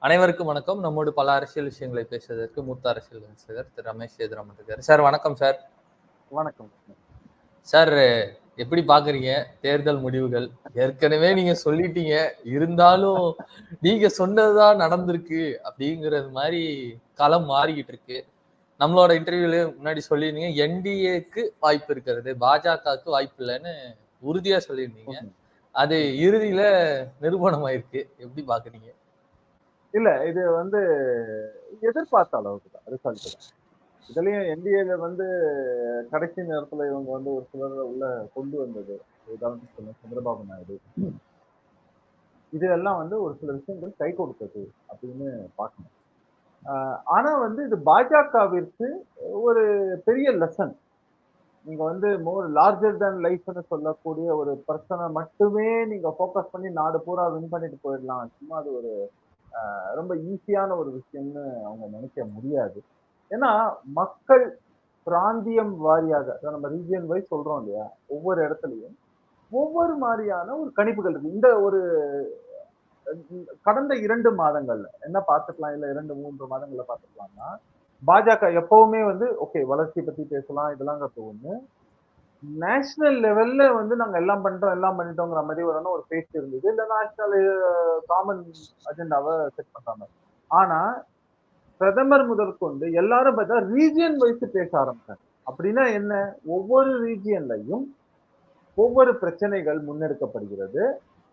அனைவருக்கும் வணக்கம். நம்மோடு பல அரசியல் விஷயங்களை பேசுவதற்கு மூத்த அரசியல் விமர்சகர் திரு ரமேஷ் சேதுராமன் இருக்காரு. சார் வணக்கம் சார். வணக்கம். சார் எப்படி பாக்குறீங்க? தேர்தல் முடிவுகள். ஏற்கனவே நீங்க சொல்லிட்டீங்க. இருந்தாலும் நீங்க சொன்னதுதான் நடந்திருக்கு அப்படிங்கிறது மாதிரி களம் மாறிக்கிட்டு இருக்கு. நம்மளோட இன்டர்வியூல முன்னாடி சொல்லியிருந்தீங்க என்டிஏக்கு வாய்ப்பு இருக்கிறது. பாஜகவுக்கு வாய்ப்பு இல்லைன்னு உறுதியா சொல்லியிருந்தீங்க. அது இறுதியில நிரூபணம் ஆயிருக்கு எப்படி பாக்குறீங்க? இல்ல இது வந்து எதிர்பார்த்த அளவுக்கு தான் ரிசல்ட் இதுலயும் என்டிஏல வந்து கடைசி நேரத்துல இவங்க வந்து ஒரு சிலர் உள்ள கொண்டு வந்தது. உதாரணத்துக்கு சந்திரபாபு நாயுடு. இது எல்லாம் வந்து ஒரு சில விஷயங்கள் கை கொடுத்தது அப்படின்னு பார்க்கணும். ஆனா வந்து இது பாஜகவிற்கு ஒரு பெரிய லெசன் நீங்க வந்து மோர் லார்ஜர் தேன் லைஃப்னு சொல்லக்கூடிய ஒரு பர்சனை மட்டுமே நீங்க ஃபோக்கஸ் பண்ணி நாடு பூரா வின் பண்ணிட்டு போயிடலாம். சும்மா அது ஒரு ரொம்ப ஈஸியான ஒரு விஷயம்னு அவங்க நினைக்க முடியாது. ஏன்னா மக்கள் பிராந்தியம் வாரியாக நம்ம ரீஜியன் வைஸ் சொல்றோம் இல்லையா ஒவ்வொரு இடத்துலையும் ஒவ்வொரு மாதிரியான ஒரு கணிப்புகள் இருக்கு. இந்த ஒரு கடந்த இரண்டு மாதங்கள்ல என்ன பார்த்துக்கலாம் இல்ல இரண்டு மூன்று மாதங்கள்ல பார்த்துக்கலாம்னா பாஜக எப்பவுமே வந்து ஓகே வளர்ச்சி பத்தி பேசலாம் இதெல்லாம் ஒண்ணு நேஷனல் லெவல்ல வந்து நாங்க எல்லாம் பண்றோம் எல்லாம் பண்ணிட்டோங்கிற மாதிரி ஒரு ஒரு பேச்சு இருந்தது. இல்ல நேஷனல் காமன் அஜெண்டாவை செட் பண்றாங்க ஆனா பிரதமர் முதற்கொண்டு எல்லாரும் பார்த்தா ரீஜியன் வைஸ் பேச ஆரம்பிச்சாங்க. அப்படின்னா என்ன? ஒவ்வொரு ரீஜியன்லையும் ஒவ்வொரு பிரச்சனைகள் முன்னெடுக்கப்படுகிறது.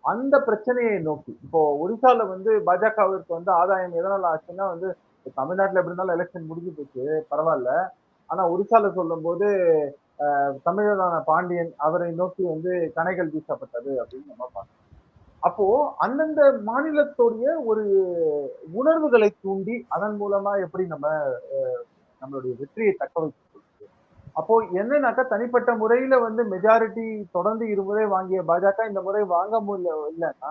அந்த பிரச்சனையை நோக்கி. இப்போ ஒரிசால வந்து பாஜகவிற்கு வந்து ஆதாயம் எதனால ஆச்சுன்னா வந்து தமிழ்நாட்டில் எப்படி இருந்தாலும் எலெக்ஷன் முடிஞ்சு போச்சு பரவாயில்ல. ஆனா ஒரிசால சொல்லும் போது தமிழரான பாண்டியன் அவரை நோக்கி வந்து கணைகள் வீசப்பட்டது அப்படின்னு நம்ம பார்க்கணும் அப்போ அந்தந்த மாநிலத்துடைய ஒரு உணர்வுகளை தூண்டி அதன் மூலமா எப்படி நம்ம நம்மளுடைய வெற்றியை தக்க வைத்துக் அப்போ என்னன்னாக்கா தனிப்பட்ட முறையில வந்து மெஜாரிட்டி தொடர்ந்து இருமுறை வாங்கிய பாஜக இந்த முறை வாங்க முடியல இல்லைன்னா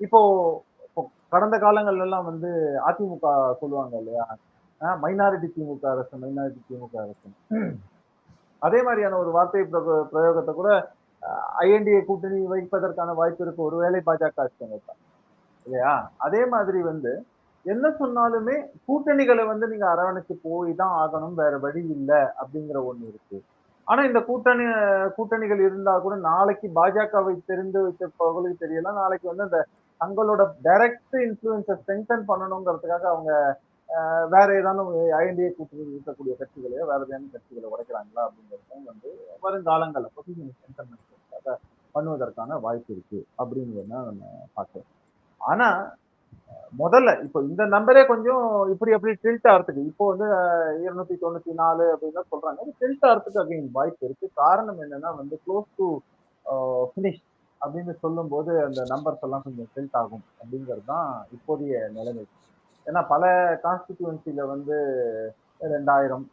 இப்போ இப்போ கடந்த காலங்கள்ல எல்லாம் வந்து அதிமுக சொல்லுவாங்க இல்லையா? மைனாரிட்டி திமுக அரசு மைனாரிட்டி திமுக அரசு அதே மாதிரியான ஒரு வார்த்தை பிரயோகத்தை கூட ஐஎன்டிஏ கூட்டணி வைப்பதற்கான வாய்ப்பு இருக்கு. ஒருவேளை பாஜக ஆட்சி இல்லையா? அதே மாதிரி வந்து என்ன சொன்னாலுமே கூட்டணிகளை வந்து நீங்க அரவணைச்சு போய் தான் ஆகணும். வேற வழி இல்லை அப்படிங்கிற ஒண்ணு இருக்கு. ஆனா இந்த கூட்டணி கூட்டணிகள் இருந்தா கூட நாளைக்கு பாஜகவை தெரிந்து வைத்தவர்களுக்கு தெரியல. நாளைக்கு வந்து அந்த தங்களோட டைரக்ட் இன்ஃபுளுன்ஸை ஸ்ட்ரென்தன் பண்ணணுங்கிறதுக்காக அவங்க வேற ஏதாவது ஐஎன்டிஏ கூட்டணி இருக்கக்கூடிய கட்சிகளையோ வேற ஏதாவது கட்சிகளை உடைக்கிறாங்களா அப்படிங்கிறதும் வந்து வருங்காலங்களில் பொசிஷன் பண்ணுவதற்கான வாய்ப்பு இருக்கு தான் நம்ம பார்க்கிறோம். ஆனா முதல்ல இப்போ இந்த நம்பரே கொஞ்சம் இப்படி அப்படி டில்ட் ஆகிறதுக்கு இப்போ வந்து இருநூத்தி தொண்ணூத்தி நாலு அப்படின்னு சொல்றாங்க. டில்ட் ஆகிறதுக்கு அகைன் வாய்ப்பு இருக்கு. காரணம் என்னன்னா வந்து க்ளோஸ் டு ஃபினிஷ் அப்படின்னு சொல்லும்போது அந்த நம்பர்ஸ் எல்லாம் கொஞ்சம் டில்ட் ஆகும் அப்படிங்கிறது தான் இப்போதைய நிலைமை. ஏன்னா பல கான்ஸ்டிடியூன்சில வந்து ரெண்டாயிரம்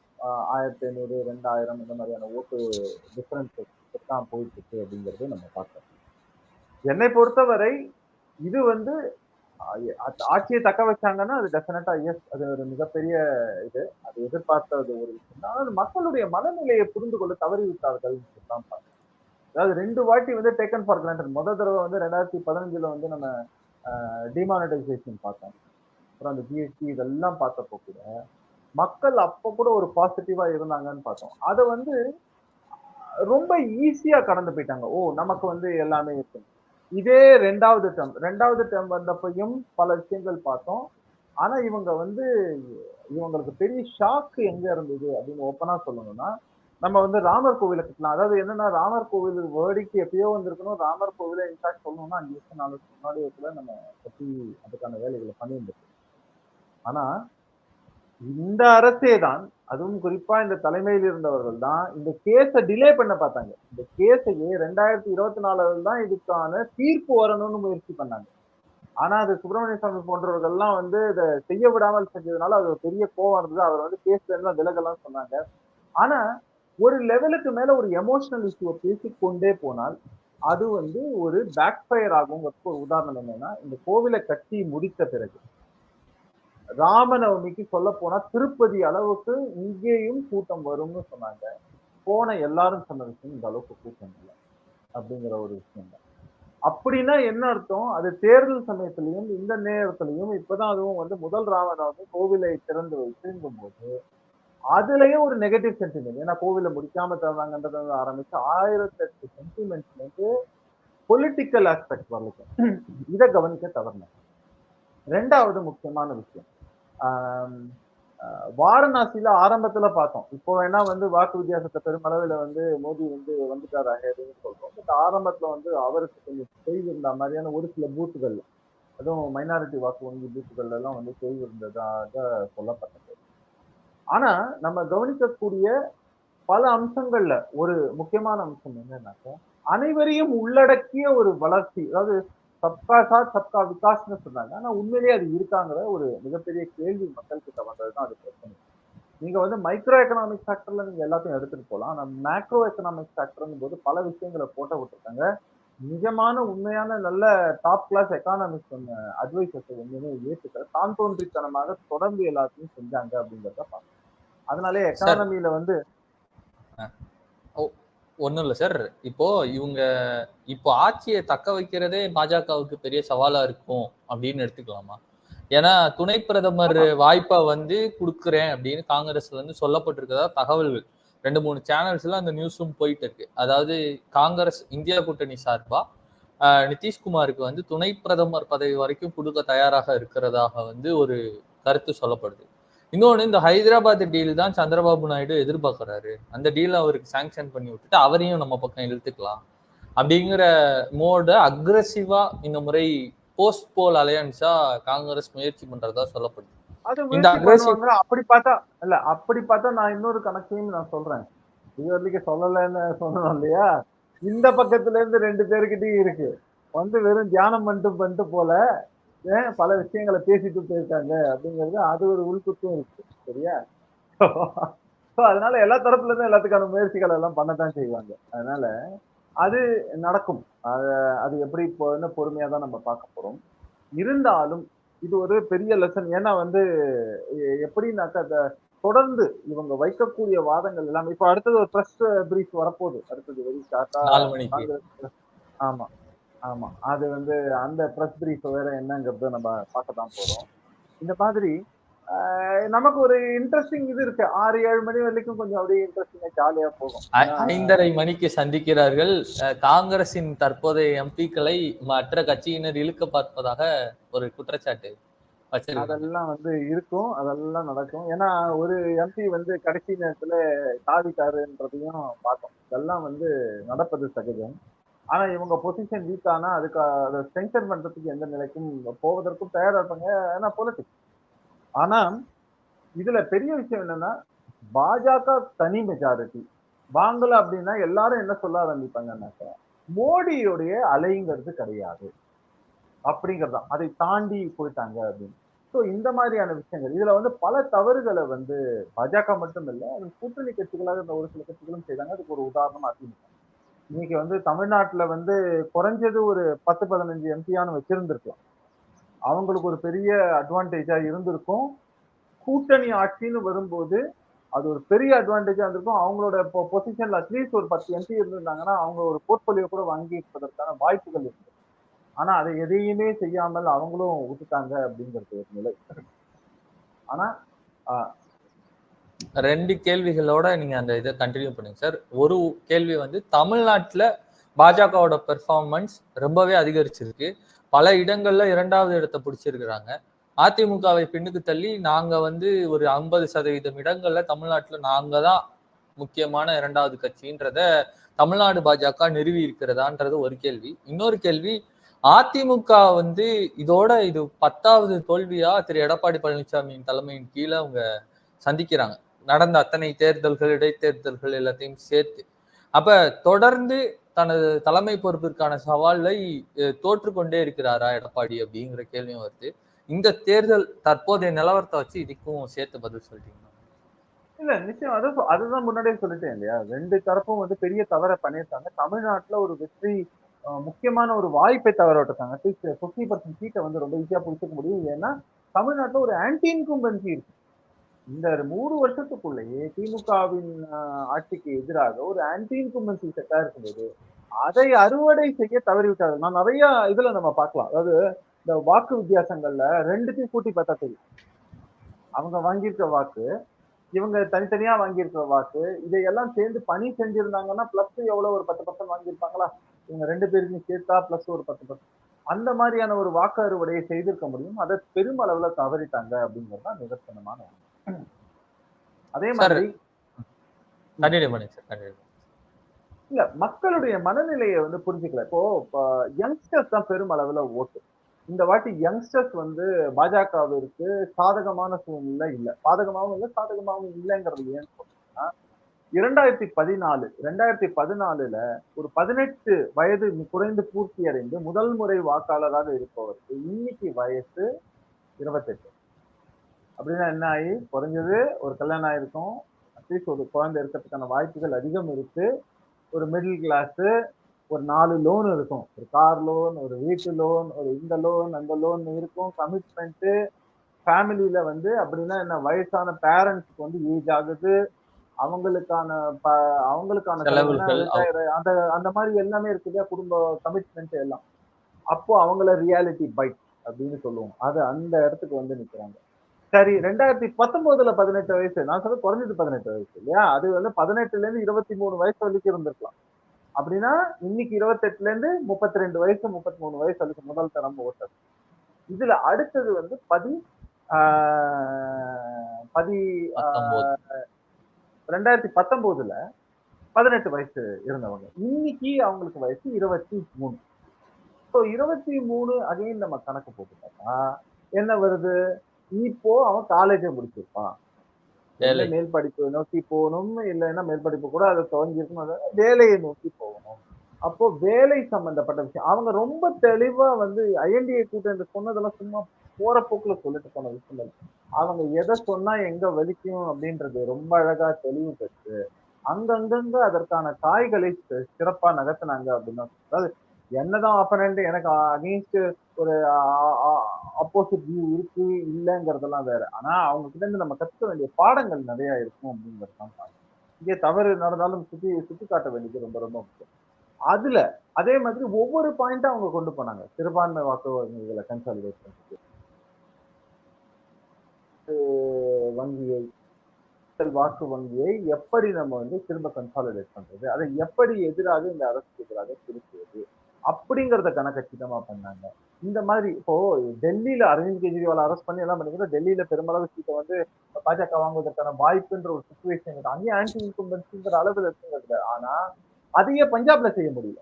ஆயிரத்தி ஐநூறு ரெண்டாயிரம் இந்த மாதிரியான ஓட்டு டிஃப்ரென்ஸ் தான் போயிட்டு இருக்கு அப்படிங்கிறது நம்ம பார்க்கறோம். என்னை பொறுத்தவரை இது வந்து ஆட்சியை தக்க வச்சாங்கன்னா அது டெஃபினட்டா எஸ் அது ஒரு மிகப்பெரிய இது. அது எதிர்பார்த்தது ஒரு விஷயம் அதாவது ஆனால் மக்களுடைய மனநிலையை புரிந்து கொள்ள தவறி விட்டார்கள் தான் பார்க்கணும் அதாவது ரெண்டு வாட்டி வந்து டேக்கன் ஃபார் கிராண்டட் முதல் தடவை வந்து ரெண்டாயிரத்தி பதினஞ்சுல வந்து நம்ம டிமானிட்டைசேஷன் பார்த்தோம். அப்புறம் அந்த ஜிஎஸ்டி இதெல்லாம் பார்த்தப்போ கூட மக்கள் அப்போ கூட ஒரு பாசிட்டிவா இருந்தாங்கன்னு பார்த்தோம். அதை வந்து ரொம்ப ஈஸியா கடந்து போயிட்டாங்க. ஓ நமக்கு வந்து எல்லாமே இருக்கு. இதே ரெண்டாவது டேர்ம் ரெண்டாவது டேர்ம் வந்தப்பையும் பல விஷயங்கள் பார்த்தோம். ஆனா இவங்க வந்து இவங்களுக்கு பெரிய ஷாக் எங்க இருந்தது அப்படின்னு ஓப்பனா சொல்லணும்னா நம்ம வந்து ராமர் கோவிலை கட்டலாம். அதாவது என்னன்னா ராமர் கோவில் வேர்டிக்கு எப்பயோ வந்திருக்கணும். ராமர் கோவிலை இன்ஃபேக்ட் சொல்லணும்னா அஞ்சு வருஷம் நாலு வருஷம் முன்னாடி கூட நம்ம கட்டி அதுக்கான வேலைகளை பண்ணியிருந்தோம் ஆனா இந்த அரசே தான் அதுவும் குறிப்பா இந்த தலைமையில் இருந்தவர்கள் தான் இந்த கேஸை டிலே பண்ண பார்த்தாங்க. இந்த கேஸையே ரெண்டாயிரத்தி இருபத்தி நாலுல தான் இதுக்கான தீர்ப்பு வரணும்னு முயற்சி பண்ணாங்க. ஆனா அது சுப்பிரமணிய சுவாமி போன்றவர்கள்லாம் வந்து இதை செய்ய விடாமல் செஞ்சதுனால அது ஒரு பெரிய கோவம் இருந்தது. அவர் வந்து கேஸ்ல எல்லாம் விலகலாம் சொன்னாங்க. ஆனா ஒரு லெவலுக்கு மேல ஒரு எமோஷனல் இஷ்யூவை பேசிக்கொண்டே போனால் அது வந்து ஒரு பேக் ஃபயர் ஆகும் ஒரு உதாரணம் என்னன்னா இந்த கோவிலை கட்டி முடித்த பிறகு. ராமநவமிக்கு சொல்ல போனா திருப்பதி அளவுக்கு இங்கேயும் கூட்டம் வரும்னு சொன்னாங்க. போன எல்லாரும் சொன்ன விஷயம் இந்த அளவுக்கு கூட்டம் இல்லை அப்படிங்கிற ஒரு விஷயம் தான் அப்படின்னா என்ன அர்த்தம்? அது தேர்தல் சமயத்திலையும் இந்த நேரத்திலையும் இப்பதான் அதுவும் வந்து முதல் ராமநவமி கோவிலை திறந்து வைத்துங்கும் போது அதுலயும் ஒரு நெகட்டிவ் சென்டிமெண்ட் ஏன்னா கோவிலை முடிக்காம தந்தாங்கன்றத ஆரம்பிச்சு ஆயிரத்தி எட்டு சென்டிமெண்ட்ஸ் வந்து பொலிட்டிக்கல் ஆஸ்பெக்ட் வரலுக்கு இதை கவனிக்க தவறணும் ரெண்டாவது முக்கியமான விஷயம். வாரணாசியில ஆரம்பத்துல பார்த்தோம். இப்போ வேணா வந்து வாக்கு வித்தியாசத்தை பெருமளவில் வந்து மோடி வந்து வந்துட்டார் அஹேடுன்னு சொல்றோம். பட் ஆரம்பத்துல வந்து அவருக்கு கொஞ்சம் தொய்வு இருந்த மாதிரியான ஒரு சில பூத்துகள் அதுவும் மைனாரிட்டி வாக்கு வங்கி பூத்துகள்ல எல்லாம் வந்து தொய்வு இருந்ததாக சொல்லப்பட்டது. ஆனா நம்ம கவனிக்கக்கூடிய பல அம்சங்கள்ல ஒரு முக்கியமான அம்சம் என்னன்னாக்க அனைவரையும் உள்ளடக்கிய ஒரு வளர்ச்சி அதாவது சப்கா சாத் சப்கா விகாஸ்னு சொன்னாங்க. ஆனா உண்மையிலேயே அது இருக்காங்கிற ஒரு மிகப்பெரிய கேள்வி மக்கள் கிட்ட வந்ததுதான் அது பிரச்சனை. நீங்க வந்து மைக்ரோ எக்கனாமிக் ஃபேக்டர்ல நீங்க எல்லாத்தையும் எடுத்துட்டு போகலாம் ஆனா மேக்ரோ எக்கனாமிக் ஃபேக்டர்னு போது பல விஷயங்களை போட்ட விட்டுருக்காங்க. நிஜமான உண்மையான நல்ல டாப் கிளாஸ் எக்கானமிக்ஸ் சொன்ன அட்வைசர்ஸ் ஒண்ணுமே ஏற்றுக்கிற தான் தோன்றித்தனமாக தொடர்ந்து எல்லாத்தையும் செஞ்சாங்க அப்படிங்கிறத பார்க்கணும். அதனாலே எக்கானமியில வந்து ஒண்ணும் இல்ல சார் இப்போ இவங்க இப்போ ஆட்சியை தக்க வைக்கிறதே பாஜகவுக்கு பெரிய சவாலா இருக்கும் அப்படின்னு எடுத்துக்கலாமா? ஏன்னா துணை பிரதமர் வாய்ப்பை வந்து கொடுக்குறேன் அப்படின்னு காங்கிரஸ்ல இருந்து சொல்லப்பட்டிருக்கதா தகவல்கள். ரெண்டு மூணு சேனல்ஸ்ல அந்த நியூஸும் போயிட்டு இருக்கு. அதாவது காங்கிரஸ் இந்தியா கூட்டணி சார்பா நிதிஷ்குமாருக்கு வந்து துணை பிரதமர் பதவி வரைக்கும் கொடுக்க தயாராக இருக்கிறதாக வந்து ஒரு கருத்து சொல்லப்படுது. இன்னொன்னு இந்த ஹைதராபாத் டீல் தான் சந்திரபாபு நாயுடு எதிர்பார்க்கறாரு. அந்த டீல் அவருக்கு சாங்ஷன் பண்ணி விட்டுட்டு அவரையும் நம்ம பக்கம் இழுத்துக்கலாம். அப்படிங்கிற மோட அக்ரஸிவா இந்த முறை போஸ்ட் போல் அலையன்ஸா காங்கிரஸ் முயற்சி பண்றதா சொல்லப்படுது. இந்த பண்ணுவாங்க. அப்படி பார்த்தா இல்ல அப்படி பார்த்தா நான் இன்னொரு கணக்கையும் நான் சொல்றேன். இது வரைக்கும் சொல்லலைன்னு சொன்னோம் இல்லையா? இந்த பக்கத்துல இருந்து ரெண்டு பேருக்கிட்டையும் இருக்கு. வந்து வெறும் தியானம் பண்ணிட்டு பண்ணிட்டு போல பல விஷயங்களை பேசிட்டு போயிருக்காங்க அப்படிங்கிறது அது ஒரு உள்குத்தும் இருக்கு சரியா? So, அதனால எல்லா தரப்புல இருந்தும் எல்லாத்துக்கான முயற்சிகள் எல்லாம் பண்ணத்தான் செய்வாங்க. அதனால அது நடக்கும். அது எப்படி போகுதுன்னு பொறுமையா தான் நம்ம பார்க்க போறோம். இருந்தாலும் இது ஒரு பெரிய லெசன் ஏன்னா வந்து எப்படின்னாக்கா அந்த தொடர்ந்து இவங்க வைக்கக்கூடிய வாதங்கள் எல்லாம் இப்ப அடுத்தது ஒரு ப்ரெஸ் பிரீஃப் வரப்போகுது. அடுத்தது வெரி ஷார்ட்டா ஆமா. ஆமா. அது வந்து அந்த ப்ரெஸ் பிரீஃப் வேற என்னங்கிறது நம்ம பார்க்க தான் போறோம். இந்த மாதிரி நமக்கு ஒரு இன்ட்ரெஸ்டிங் இது இருக்கு. ஆறு ஏழு மணி வரைக்கும் கொஞ்சம் அப்படியே இன்ட்ரெஸ்டிங்கா ஜாலியா போகும். ஐந்தரை மணிக்கு சந்திக்கிறார்கள். காங்கிரசின் தற்போதைய எம்பிக்களை மற்ற கட்சியினர் இழுக்க பார்ப்பதாக ஒரு குற்றச்சாட்டு அதெல்லாம் வந்து இருக்கும். அதெல்லாம் நடக்கும். ஏன்னா ஒரு எம்பி வந்து கடைசி நேரத்துல தாவிட்டாருன்றதையும் பார்த்தோம். இதெல்லாம் வந்து நடப்பது சகஜம். ஆனா இவங்க பொசிஷன் வீக் ஆனா அதுக்கு அதை ஸ்ட்ரெங்தன் பண்றதுக்கு எந்த நிலைக்கும் போவதற்கும் தயாரா இருப்பாங்க ஏன்னா பொலிட்டிக்ஸ் ஆனா இதுல பெரிய விஷயம் என்னன்னா பாஜக தனி மெஜாரிட்டி வாங்கல அப்படின்னா எல்லாரும் என்ன சொல்ல ஆரம்பிப்பாங்கன்னாக்க மோடியுடைய அலைங்கிறது கிடையாது. அப்படிங்கறதுதான் அதை தாண்டி போயிட்டாங்க அப்படின்னு. ஸோ இந்த மாதிரியான விஷயங்கள். இதுல வந்து பல தவறுகளை வந்து பாஜக மட்டும் இல்லை கூட்டணி கட்சிகளாக இருந்த ஒரு சில கட்சிகளும் செய்தாங்க. அதுக்கு ஒரு உதாரணம் அதிமுக. இன்னைக்கு வந்து தமிழ்நாட்டுல வந்து குறைஞ்சது ஒரு பத்து பதினஞ்சு எம்பியானு வச்சிருந்திருக்கலாம். அவங்களுக்கு ஒரு பெரிய அட்வான்டேஜா இருந்திருக்கும். கூட்டணி ஆட்சின்னு வரும்போது அது ஒரு பெரிய அட்வான்டேஜா இருந்திருக்கும். அவங்களோட பொசிஷன்ல அட்லீஸ்ட் ஒரு பத்து எம்பி இருந்திருந்தாங்கன்னா அவங்க ஒரு போர்ட்போலியோ கூட வாங்கி இருப்பதற்கான வாய்ப்புகள் இருக்கு ஆனா அதை எதையுமே செய்யாமல் அவங்களும் விட்டுட்டாங்க அப்படிங்கிறது ஒரு நிலை. ஆனா ரெண்டு கேள்விகளோட நீங்க அந்த இதை கண்டினியூ பண்ணுங்க சார். ஒரு கேள்வி வந்து தமிழ்நாட்டில் பாஜகவோட பெர்ஃபார்மன்ஸ் ரொம்பவே அதிகரிச்சிருக்கு. பல இடங்கள்ல இரண்டாவது இடத்தை பிடிச்சிருக்கிறாங்க. அதிமுகவை பின்னுக்கு தள்ளி நாங்க வந்து ஒரு ஐம்பது சதவீதம் இடங்கள்ல தமிழ்நாட்டில் நாங்க தான் முக்கியமான இரண்டாவது கட்சின்றத தமிழ்நாடு பாஜக நிறுவி இருக்கிறதான்றது ஒரு கேள்வி. இன்னொரு கேள்வி அதிமுக வந்து இதோட இது பத்தாவது தோல்வியா திரு எடப்பாடி பழனிசாமியின் தலைமையின் கீழே அவங்க சந்திக்கிறாங்க. நடந்த அத்தனை தேர்தல்கள் இடைத்தேர்தல்கள் எல்லாத்தையும் சேர்த்து அப்ப தொடர்ந்து தனது தலைமை பொறுப்பிற்கான சவாலை தோற்றுக்கொண்டே இருக்கிறாரா எடப்பாடி அப்படிங்கிற கேள்வியும் வருது. இந்த தேர்தல் தற்போதைய நிலவரத்தை வச்சு இதுக்கும் சேர்த்து பதில் சொல்லிட்டீங்க இல்ல நிச்சயம் அது அதுதான் முன்னாடியே சொல்லிட்டேன் இல்லையா? ரெண்டு தரப்பும் வந்து பெரிய தவறை பண்ணியிருக்காங்க. தமிழ்நாட்டுல ஒரு வெற்றி முக்கியமான ஒரு வாய்ப்பை தவற விட்டுருக்காங்க. அட்லீஸ்ட் ஃபிஃப்டி பர்சன்ட் சீட்டை வந்து ரொம்ப ஈஸியா பிடிச்சிக்க முடியும். ஏன்னா தமிழ்நாட்டுல ஒரு ஆன்டி இன்கும்பன்சி இருக்கு இந்த மூணு வருஷத்துக்குள்ளேயே திமுகவின் ஆட்சிக்கு எதிராக ஒரு ஆன்டி இன்குமென்சி செட்டா இருக்கும்போது அதை அறுவடை செய்ய தவறிவிட்டார்கள். நான் நிறைய இதுல நம்ம பார்க்கலாம். அதாவது இந்த வாக்கு வித்தியாசங்கள்ல ரெண்டுத்தையும் கூட்டி பார்த்தா தெரியும். அவங்க வாங்கியிருக்க வாக்கு இவங்க தனித்தனியா வாங்கியிருக்கிற வாக்கு இதையெல்லாம் சேர்ந்து பணி செஞ்சிருந்தாங்கன்னா பிளஸ் எவ்வளவு ஒரு பத்து பர்சன்ட் வாங்கியிருப்பாங்களா? இவங்க ரெண்டு பேருக்கும் சேர்த்தா பிளஸ் ஒரு பத்து பர்சன்ட் அந்த மாதிரியான ஒரு வாக்கு அறுவடையை செய்திருக்க முடியும். அதை பெருமளவுல தவறிட்டாங்க அப்படிங்கிறது தான் நிதர்சனமான ஒன்று அதே மாதிரி இல்ல மக்களுடைய மனநிலையை வந்து புரிஞ்சுக்கல. இப்போ யங்ஸ்டர்ஸ் தான் பெருமளவுல ஓட்டு. இந்த வாட்டி யங்ஸ்டர்ஸ் வந்து பாஜகவிற்கு சாதகமான சூழ்நிலை இல்ல. பாதகமாகவும் இல்லை சாதகமாகவும் இல்லைங்கிறது ஏன்னு சொன்னீங்கன்னா இரண்டாயிரத்தி பதினாலு ரெண்டாயிரத்தி பதினாலுல ஒரு பதினெட்டு வயது குறைந்து பூர்த்தி அடைந்து முதல் முறை வாக்காளராக இருப்பவருக்கு இன்னைக்கு வயசு இருபத்தெட்டு. அப்படின்னா என்ன ஆகி குறைஞ்சது ஒரு கல்யாணம் ஆயிருக்கும். அட்லீஸ்ட் ஒரு குழந்தை இருக்கிறதுக்கான வாய்ப்புகள் அதிகம் இருக்கு. ஒரு மிடில் கிளாஸ் ஒரு நாலு லோன் இருக்கும். ஒரு கார் லோன் ஒரு வீட்டு லோன் ஒரு இந்த லோன் அந்த லோன் இருக்கும். கமிட்மெண்ட் ஃபேமிலியில வந்து அப்படின்னா என்ன? வயசான பேரண்ட்ஸ்க்கு வந்து ஏஜ் ஆகுது. அவங்களுக்கான ப- அவங்களுக்கான அந்த அந்த மாதிரி எல்லாமே இருக்கு இல்லையா குடும்ப கமிட்மெண்ட் எல்லாம். அப்போ அவங்கள ரியாலிட்டி பைட் அப்படின்னு சொல்லுவோம். அது அந்த இடத்துக்கு வந்து நிக்கிறாங்க. சரி ரெண்டாயிரத்தி பத்தொன்பதுல பதினெட்டு வயசு. நான் சொல்ல குறைஞ்சது பதினெட்டு வயசு இல்லையா? அது வந்து பதினெட்டுல இருந்து இருபத்தி மூணு வயசு வரைக்கும் இருந்திருக்கலாம். அப்படின்னா இன்னைக்கு இருபத்தெட்டுல இருந்து முப்பத்தி ரெண்டு வயசு முப்பத்தி மூணு வயசு வரைக்கும் முதல் தரம் ஓட்டர் இதுல அடுத்தது வந்து பதி ஆஹ், பதி ரெண்டாயிரத்தி பத்தொன்பதுல பதினெட்டு வயசு இருந்தவங்க. இன்னைக்கு அவங்களுக்கு வயசு இருபத்தி மூணு ஸோ இருபத்தி மூணு அகைன் நம்ம கணக்கு போட்டு பார்த்தா என்ன வருது? இப்போ அவன் காலேஜை முடிச்சிருப்பான். மேல் படிப்பு நோக்கி போகணும் இல்லைன்னா மேல் படிப்பு கூட அதை துவங்கிருக்கணும் வேலையை நோக்கி போகணும். அப்போ வேலை சம்பந்தப்பட்ட விஷயம். அவங்க ரொம்ப தெளிவா வந்து ஐஎன்டிஏ கூட்டம் சொன்னதெல்லாம் சும்மா போற போக்குல சொல்லிட்டு போன விஷயம். அவங்க எதை சொன்னா எங்க வலிக்கும் அப்படின்றது ரொம்ப அழகா தெளிவு பெற்று அங்கங்கங்க அதற்கான காய்களை சிறப்பா நகர்த்தினாங்க அப்படின்னா அதாவது என்னதான் ஆப்பனண்ட் எனக்கு அகெயின்ஸ்ட் ஒரு அப்போசிட் வியூ இருக்கு இல்லைங்கிறதெல்லாம் வேற. ஆனா அவங்க கிட்ட இருந்து நம்ம கத்துக்க வேண்டிய பாடங்கள் நிறைய இருக்கும் அப்படிங்கிறது தான் பாருங்க இங்கே தவறு நடந்தாலும் சுத்தி சுத்தி காட்ட வேண்டியது ரொம்ப ரொம்ப முக்கியம். அதுல அதே மாதிரி ஒவ்வொரு பாயிண்டா அவங்க கொண்டு போனாங்க. சிறுபான்மை வாக்கு வங்கிகளை கன்சாலிடேட் பண்ணுறது வங்கியை வாக்கு வங்கியை எப்படி நம்ம வந்து திரும்ப கன்சாலிடேட் பண்றது? அதை எப்படி எதிராக இந்த அரசுக்கு எதிராக திருப்புவது அப்படிங்கறத கணக்கச்சிதமா பண்ணாங்க. இந்த மாதிரி இப்போ டெல்லியில அரவிந்த் கெஜ்ரிவால் அரெஸ்ட் பண்ணி எல்லாம் பண்ணிக்கிறோம். டெல்லியில பெருமளவு சீட்டை வந்து பாஜக வாங்குவதற்கான வாய்ப்புன்ற ஒரு சுச்சுவேஷன் இருக்கு. அங்கேயும் ஆன்டி இன்கும்பன்சிங்கிற அளவில் இருக்குங்கிறது ஆனா அதையே பஞ்சாப்ல செய்ய முடியல.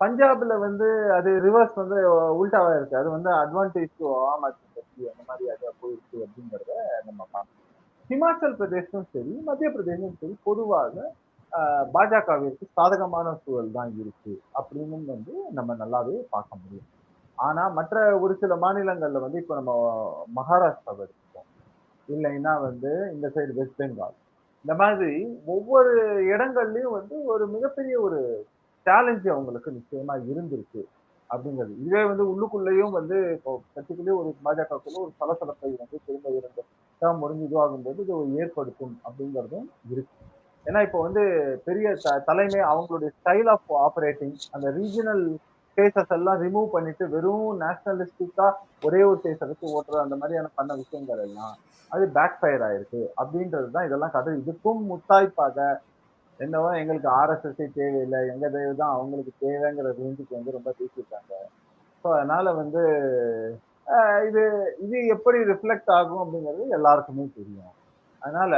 பஞ்சாப்ல வந்து அது ரிவர்ஸ் வந்து உல்டாவா இருக்கு. அது வந்து அட்வான்டேஜ் டு ஆம் ஆத்மி கட்சி அந்த மாதிரி அது போயிருக்கு அப்படிங்கறத நம்ம பார்க்கணும். ஹிமாச்சல் பிரதேசம் சரி மத்திய பிரதேசம் சரி பொதுவாக பாஜகவிற்கு சாதகமான சூழல் தான் இருக்கு அப்படின்னு வந்து நம்ம நல்லாவே பார்க்க முடியும். ஆனா மற்ற ஒரு சில மாநிலங்கள்ல வந்து இப்போ நம்ம மகாராஷ்டிராவை எடுத்துப்போம். இல்லைன்னா வந்து இந்த சைடு வெஸ்ட் பெங்கால் இந்த மாதிரி ஒவ்வொரு இடங்கள்லயும் வந்து ஒரு மிகப்பெரிய ஒரு சேலஞ்சு அவங்களுக்கு நிச்சயமா இருந்திருக்கு அப்படிங்கிறது. இதே வந்து உள்ளுக்குள்ளேயும் வந்து இப்போ கட்சிக்குள்ளேயே ஒரு பாஜகக்குள்ள ஒரு சலசலப்பை வந்து திரும்ப இருந்த டேர்ம் முடிஞ்சு இதுவாகும்போது இது ஒரு ஏற்படுத்தும் அப்படிங்கிறதும் இருக்கு. ஏன்னா இப்போ வந்து பெரிய த- தலைமை அவங்களுடைய ஸ்டைல் ஆஃப் ஆப்ரேட்டிங் அந்த ரீஜனல் கேசஸ் எல்லாம் ரிமூவ் பண்ணிட்டு வெறும் நேஷனலிஸ்டிக்கா ஒரே ஒரு கேஸ் எடுத்து ஓட்டுற அந்த மாதிரியான பண்ண விஷயங்கள் எல்லாம் அது பேக் ஃபயர் ஆயிருக்கு. அப்படின்றது தான் இதெல்லாம் கதை. இதுக்கும் முத்தாய்ப்பாக என்னவோ எங்களுக்கு ஆர்எஸ்எஸ்ஐ தேவையில்லை எங்க தேவை தான் அவங்களுக்கு தேவைங்கிற ரேஞ்சுக்கு வந்து ரொம்ப பேசியிருக்காங்க. ஸோ அதனால வந்து இது இது எப்படி ரிஃப்ளெக்ட் ஆகும் அப்படிங்கிறது எல்லாருக்குமே தெரியும். அதனால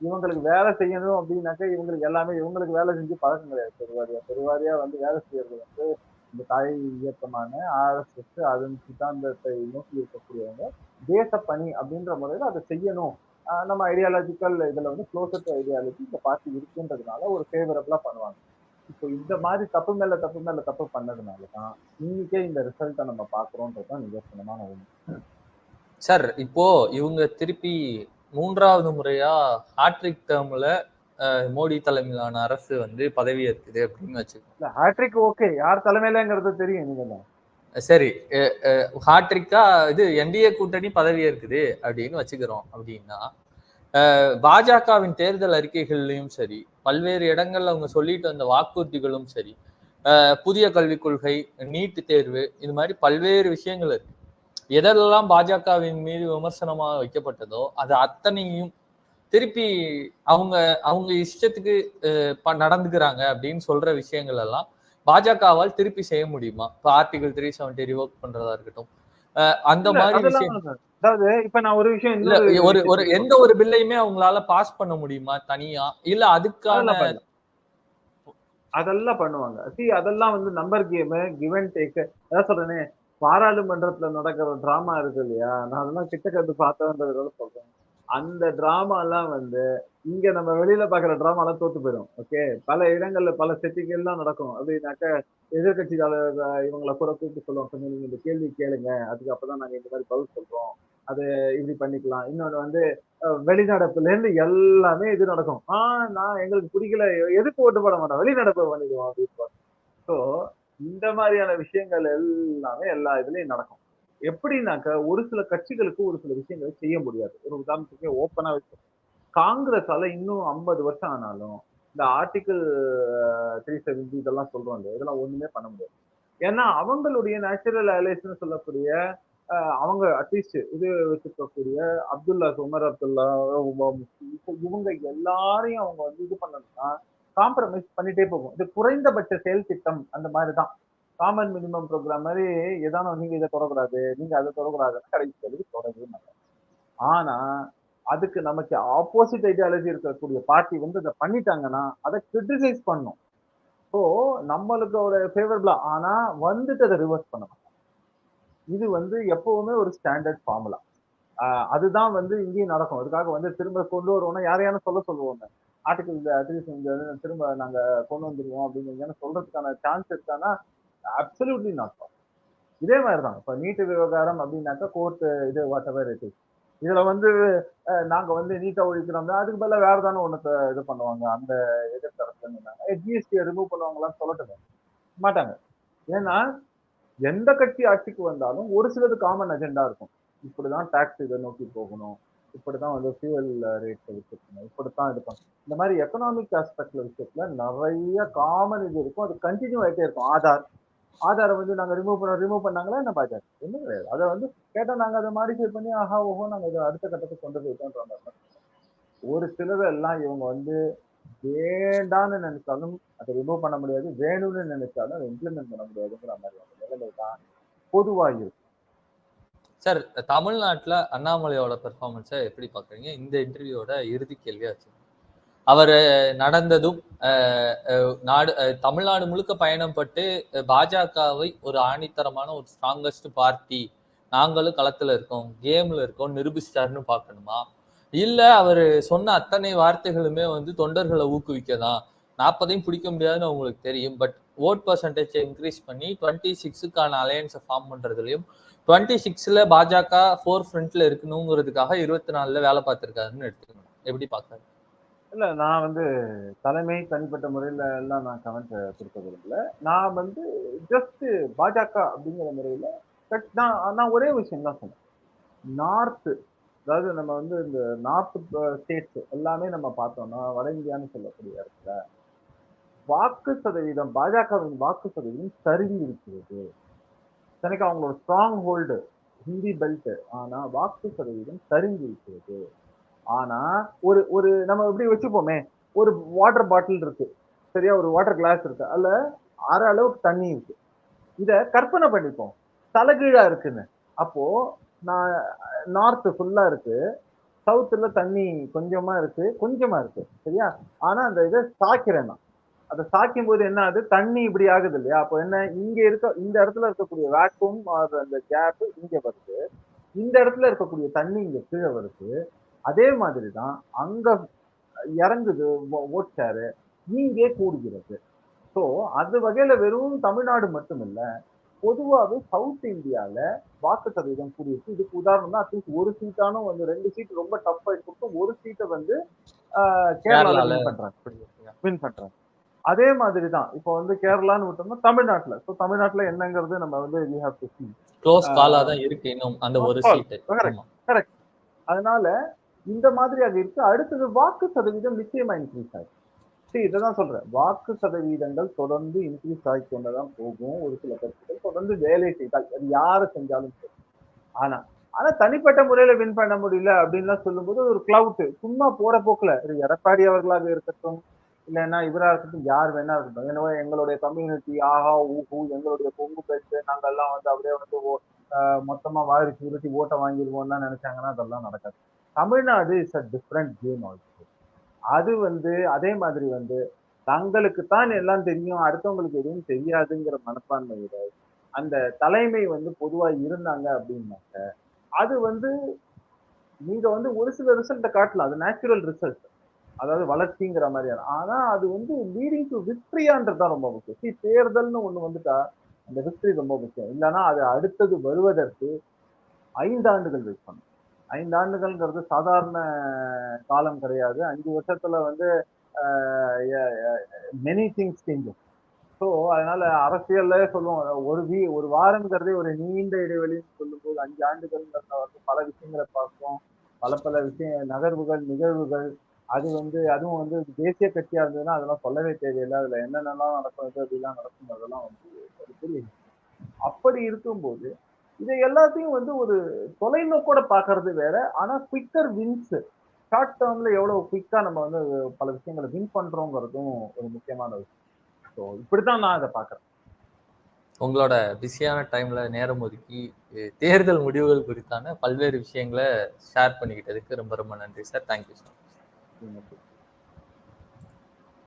இவங்களுக்கு வேலை செய்யணும் அப்படின்னாக்கா இவங்களுக்கு எல்லாமே இவங்களுக்கு வேலை செஞ்சு பழக்கம் கிடையாது. பெருவாரியா பெருவாரியா வந்து வேலை செய்யறது வந்து இந்த தாய் இயக்கமான ஆர்எஸ்எஸ் அதன் சித்தாந்தத்தை நோக்கி இருக்கக்கூடியவங்க தேசப்பணி அப்படின்ற முறையில் அதை செய்யணும். நம்ம ஐடியாலஜிக்கல் இதில் வந்து க்ளோசர் டு ஐடியாலஜி இந்த பார்ட்டி இருக்குன்றதுனால ஒரு ஃபேவரபிளா பண்ணுவாங்க. இப்போ இந்த மாதிரி தப்பு மேல தப்பு மேல தப்பு பண்ணதுனால தான் இன்னைக்கே இந்த ரிசல்ட்டை நம்ம பார்க்குறோன்றது தான் நிதர்சனமான உண்மை. சார் இப்போ இவங்க திருப்பி மூன்றாவது முறையா ஹாட்ரிக் டேர்ம்ல மோடி தலைமையிலான அரசு வந்து பதவி ஏற்குது அப்படின்னு வச்சுக்கோங்க. ஹேட்ரிக் ஓகே யார் தலைமையிலங்கிறது தெரியும் சரி. ஹாட்ரிக்கா இது என்டிஏ கூட்டணி பதவி ஏற்குது அப்படின்னு வச்சுக்கிறோம் அப்படின்னா பாஜகவின் தேர்தல் அறிக்கைகள்லயும் சரி பல்வேறு இடங்கள்ல அவங்க சொல்லிட்டு வந்த வாக்குறுதிகளும் சரி புதிய கல்விக் கொள்கை நீட் தேர்வு இது மாதிரி பல்வேறு விஷயங்கள் இருக்கு. எதெல்லாம் பாஜகவின் மீது விமர்சனமா வைக்கப்பட்டதோ அது அத்தனையும் திருப்பி அவங்க அவங்க இஷ்டத்துக்கு நடந்துக்கிறாங்க அப்படின்னு சொல்ற விஷயங்கள் எல்லாம் பாஜகவால் திருப்பி செய்ய முடியுமா? இப்போ ஆர்டிகல் த்ரீ செவன்டி ரிவோக் பண்றதா இருக்கட்டும். அந்த மாதிரி விஷயம். அதாவது இப்ப நான் ஒரு விஷயம் இல்ல ஒரு ஒரு எந்த ஒரு பில்லையுமே அவங்களால பாஸ் பண்ண முடியுமா? தனியா? இல்ல அதுக்கான. அதெல்லாம் பண்ணுவாங்க. சி அதெல்லாம் வந்து number game give and take அதான் சொல்றேனே. பாராளுமன்றத்துல நடக்கிற டிராமா இருக்கு இல்லையா? நான் அதெல்லாம் கிட்ட கண்டு பார்த்தேன்றதுனால சொல்றேன். அந்த டிராமா எல்லாம் வந்து இங்க நம்ம வெளியில பாக்குற டிராமா எல்லாம் தோத்து போயிடும். ஓகே பல இடங்கள்ல பல செட்டிகள்லாம் நடக்கும். அப்படின்னாக்க எதிர்கட்சியாளர் இவங்களை கூட கூப்பிட்டு சொல்லுவோம் கொஞ்சம் நீங்க இந்த கேள்வி கேளுங்க. அதுக்கு அப்பதான் நாங்க இந்த மாதிரி பதில் சொல்றோம். அது இப்படி பண்ணிக்கலாம். இன்னொன்னு வந்து வெளிநடப்புல இருந்து எல்லாமே இது நடக்கும். ஆஹ் நான் எங்களுக்கு பிடிக்கல. எதுக்கு ஓட்டு போட மாட்டோம்? வெளிநடப்பு பண்ணிடுவோம். அப்படின்னு ஸோ இந்த மாதிரியான விஷயங்கள் எல்லாமே எல்லா இதுலயும் நடக்கும். எப்படின்னாக்க ஒரு சில கட்சிகளுக்கு ஒரு சில விஷயங்களை செய்ய முடியாது. ஒரு உதாரணத்துக்கு ஓப்பனா வச்சு காங்கிரஸால இன்னும் ஐம்பது வருஷம் ஆனாலும் இந்த ஆர்டிக்கிள் த்ரீ செவன்டி இதெல்லாம் சொல்றோம் இல்லையா? இதெல்லாம் ஒண்ணுமே பண்ண முடியாது. ஏன்னா அவங்களுடைய நேச்சுரல் அலைஸ்னு சொல்லக்கூடிய அவங்க அட்லீஸ்ட் இது வச்சிருக்கக்கூடிய அப்துல்லா உமர் அப்துல்லா இவங்க எல்லாரையும் அவங்க வந்து இது பண்ணணும்னா காம்ப்ரமைஸ் பண்ணிட்டே போகும். இது குறைந்தபட்ச செயல் திட்டம் அந்த மாதிரி தான் காமன் மினிமம் ப்ரோக்ராம் மாதிரி ஏதானோ நீங்க இதை தொடக்கூடாது நீங்க அதை தொடக்கூடாதுன்னு கடைசி வரைக்கும் தொடங்கவே மாட்டாங்க. ஆனா அதுக்கு நமக்கு ஆப்போசிட் ஐடியாலஜி இருக்கக்கூடிய பார்ட்டி வந்து அதை பண்ணிட்டாங்கன்னா அதை கிரிட்டிசைஸ் பண்ணும். ஸோ நம்மளுக்கு ஒரு ஃபேவரபிளா ஆனா வந்துட்டு அதை ரிவர்ஸ் பண்ணணும் இது வந்து எப்பவுமே ஒரு ஸ்டாண்டர்ட் ஃபார்முலா அதுதான் வந்து இங்கேயும் நடக்கும். அதுக்காக வந்து திரும்ப கொண்டு வருவோம்னா யாரையான சொல்ல சொல்லுவோம் ஆர்டிகல் அட்லீஸ்ட் திரும்ப நாங்க கொண்டு வந்துருவோம் அப்படின்னு சொல்றதுக்கான சான்ஸ் இருக்கானா அப்சல்யூட்லி நாட் இதே மாதிரி தான் இப்போ நீட்டு விவகாரம் அப்படின்னாக்கா கோர்ட் இது வாட் எவர் இட் இதுல வந்து நாங்கள் நாங்க வந்து நீட்டா ஒழிக்கிறோம்னா அதுக்கு பதிலாக வேற தானே ஒண்ணு இது பண்ணுவாங்க. அந்த எதிர்த்தரப்புல ஜிஎஸ்டியை ரிமூவ் பண்ணுவாங்களான்னு சொல்லட்டுங்க மாட்டாங்க. ஏன்னா எந்த கட்சி ஆட்சிக்கு வந்தாலும் ஒரு சிலது காமன் அஜெண்டா இருக்கும். இப்படிதான் டாக்ஸ் இதை நோக்கி போகணும். இப்படிதான் வந்து ஃபியூவல் ரேட் வச்சிருக்கணும் இப்படித்தான் இது பண்ணணும் இந்த மாதிரி எக்கனாமிக் ஆஸ்பெக்ட்ல விஷயத்துல நிறைய காமன் இது இருக்கும். அது கண்டினியூ ஆகிட்டே இருக்கும். ஆதார். ஆதாரை வந்து நாங்க ரிமூவ் பண்ண ரிமூவ் பண்ணாங்களா என்ன பாஜக? ஒன்றும் கிடையாது. அதை வந்து கேட்டா நாங்க அதை மாடிஃபை பண்ணி ஆஹா ஓஹோ நாங்க இதை அடுத்த கட்டத்துக்கு கொண்டு போயிட்டோன்ற மாதிரி ஒரு சிலர் எல்லாம் இவங்க வந்து வேண்டான்னு நினைச்சாலும் அதை ரிமூவ் பண்ண முடியாது. வேணும்னு நினைச்சாலும் அதை இம்ப்ளிமெண்ட் பண்ண முடியாதுங்கிற மாதிரியான நிலைமை தான் பொதுவாக இருக்கும் சார் தமிழ்நாட்டுல அண்ணாமலையோட பெர்ஃபார்மன்ஸை எப்படி பாக்குறீங்க? இந்த இன்டர்வியூவோட இறுதி கேள்வியாச்சு அவர் நடந்ததும் நாடு தமிழ்நாடு முழுக்க பயணம் பட்டு பாஜகவை ஒரு ஆணித்தரமான ஒரு ஸ்ட்ராங்கஸ்ட் பார்ட்டி நாங்களும் களத்துல இருக்கோம் கேம்ல இருக்கோம் நிரூபிச்சிட்டாருன்னு பார்க்கணுமா இல்ல அவர் சொன்ன அத்தனை வார்த்தைகளுமே வந்து தொண்டர்களை ஊக்குவிக்கதான். நாற்பதையும் பிடிக்க முடியாதுன்னு உங்களுக்கு தெரியும் பட் ஓட் பர்சன்டேஜ் இன்க்ரீஸ் பண்ணி டுவெண்ட்டி சிக்ஸுக்கான அலையன்ஸை ஃபார்ம் பண்ணுறதுலையும் டுவெண்ட்டி சிக்ஸ்ல பாஜக ஃபோர் ஃப்ரண்ட்ல இருக்கணுங்கிறதுக்காக இருபத்தி நாலுல வேலை பார்த்துருக்காருன்னு எடுத்துக்கணும். எப்படி பாக்குறாரு இல்லை நான் வந்து தலைமை தனிப்பட்ட முறையில் எல்லாம் நான் கமெண்ட் கொடுக்க விரும்பல நான் வந்து ஜஸ்ட் பாஜக அப்படிங்கிற முறையில் கட்- நான் நான் ஒரே விஷயம் தான் சொன்னேன். நார்த்து அதாவது நம்ம வந்து இந்த நார்த் ஸ்டேட்ஸ் எல்லாமே நம்ம பார்த்தோம்னா வட இந்தியான்னு சொல்லக்கூடிய இடத்துல வாக்கு சதவீதம் பாஜகவின் வாக்கு சதவீதம் சருகி இருக்கிறது. எனக்கு அவங்களோட ஸ்ட்ராங் ஹோல்டு ஹிந்தி பெல்ட் ஆனா வாக்கு சதவீதம் சரிஞ்சு இருக்கிறது. ஆனா ஒரு ஒரு நம்ம எப்படி வச்சுப்போமே ஒரு வாட்டர் பாட்டில் இருக்கு. சரியா? ஒரு வாட்டர் கிளாஸ் இருக்கு. அதுல அரை அளவுக்கு தண்ணி இருக்கு. இத கற்பனை பண்ணிப்போம். தலைகீழா இருக்குன்னு. அப்போ நான் நார்த் ஃபுல்லா இருக்கு. சவுத்துல தண்ணி கொஞ்சமா இருக்கு கொஞ்சமா இருக்கு. சரியா? ஆனா அந்த இதை சாக்கிறேன் நான் அதை சாக்கும் போது என்ன ஆகுது? தண்ணி இப்படி ஆகுது இல்லையா? அப்போ என்ன? இங்க இருக்க இந்த இடத்துல இருக்கக்கூடிய வேக்கும் அந்த கேப் இங்க வருது. இந்த இடத்துல இருக்கக்கூடிய தண்ணி இங்க கீழே வருது. அதே மாதிரி தான் அங்க இறங்குது ஓட் ஷேரு இங்கே கூடுகிறது. ஸோ அது வகையில வெறும் தமிழ்நாடு மட்டும் இல்ல பொதுவாகவே சவுத் இந்தியால வாக்கு சதவீதம் கூடியிருக்கு. இதுக்கு உதாரணம் தான் அட்லீஸ்ட் ஒரு சீட்டானும் வந்து ரெண்டு சீட் ரொம்ப டஃப் ஆயிட்டு ஒரு சீட்டை வந்து வின் பண்றாங்க. வின் பண்றாங்க. அதே மாதிரி தான் இப்போ வந்து கேரளான்னு விட்டோம்னா தமிழ்நாட்டுல. ஸோ தமிழ்நாட்டுல என்னங்கிறது நம்ம வந்து we have to see. Close காலா தான் இருக்கு இன்னும் அந்த ஒரு. சீட்டு Correct. அதனால இந்த மாதிரியாக இருக்கு. அடுத்தது வாக்கு சதவீதம் நிச்சயமா இன்க்ரீஸ் ஆகும் சரி இதான் சொல்றேன். வாக்கு சதவீதங்கள் தொடர்ந்து இன்க்ரீஸ் ஆகி கொண்டுதான் போகும். ஒரு சில கட்சிகள் தொடர்ந்து வேலை செய்தால் அது யாரு செஞ்சாலும் சரி. ஆனா ஆனா தனிப்பட்ட முறையில வின் பண்ண முடியல அப்படின்லாம் சொல்லும்போது ஒரு கிளவுட் சும்மா போற போக்குல. எடப்பாடி அவர்களாக இருக்கட்டும் இல்லைன்னா இவரா இருக்கட்டும் யார் வேணா இருக்கட்டும். எனவே எங்களுடைய கம்யூனிட்டி ஆஹா ஊஹூ எங்களுடைய பொங்கு பேச்சு நாங்கெல்லாம் வந்து அப்படியே வந்து ஓ- மொத்தமா வாரி சுருட்டி ஓட்டை வாங்கிடுவோம்லாம் நினைச்சாங்கன்னா அதெல்லாம் நடக்காது. Tamil Nadu is a different game also அது வந்து அதே மாதிரி வந்து தங்களுக்கு தான் எல்லாம் தெரியும் அடுத்தவங்களுக்கு எதுவும் தெரியாதுங்கிற மனப்பான்மையில அந்த தலைமை வந்து பொதுவா இருந்தாங்க அப்படின்னாக்க அது வந்து நீங்க வந்து ஒரு சில ரிசல்ட்டை காட்டலாம். அது நேச்சுரல் ரிசல்ட் அதாவது வளர்ச்சிங்கிற மாதிரியான. ஆனா அது வந்து லீடிங் டு விக்டரியான்றது தான் ரொம்ப முக்கியம். சி தேர்தல்னு ஒண்ணு வந்துட்டா அந்த விக்ட்ரி ரொம்ப முக்கியம். இல்லைன்னா அது அடுத்தது வருவதற்கு ஐந்து ஆண்டுகள் வெயிட் பண்ணும். ஐந்து ஆண்டுகள்ங்கிறது சாதாரண காலம் கிடையாது. அஞ்சு வருஷத்துல வந்து மெனி திங்ஸ் சேஞ்சஸ் ஸோ அதனால அரசியல்ல சொல்லுவோம். ஒரு வீ ஒரு வாரங்கிறதே ஒரு நீண்ட இடைவெளின்னு சொல்லும்போது அஞ்சு ஆண்டுகள்ங்கிறத வந்து பல விஷயங்களை பார்ப்போம். பல பல விஷய நகர்வுகள் நிகழ்வுகள் அது வந்து அதுவும் வந்து தேசிய கட்சியா இருந்ததுன்னா அதெல்லாம் சொல்லவே தேவையில்லை. அதுல என்னென்னலாம் நடக்கும் அப்படிலாம் நடக்கும் அதெல்லாம் வந்து தெரியும் அப்படி இருக்கும்போது இதை எல்லாத்தையும் வந்து ஒரு தொலைநோக்கோட பாக்குறது வேற. ஆனா குவிக்கர் வின்ஸ் ஷார்ட் டேர்ம்ல எவ்வளவு குவிக்கா நம்ம வந்து பல விஷயங்களை வின் பண்றோங்கிறதும் ஒரு முக்கியமான விஷயம். ஸோ இப்படித்தான் நான் இதை பாக்குறேன் உங்களோட பிஸியான டைம்ல நேரம் ஒதுக்கி தேர்தல் முடிவுகள் குறித்தான பல்வேறு விஷயங்களை ஷேர் பண்ணிக்கிட்டதுக்கு ரொம்ப ரொம்ப நன்றி சார் தேங்க்யூ சார் எனக்கு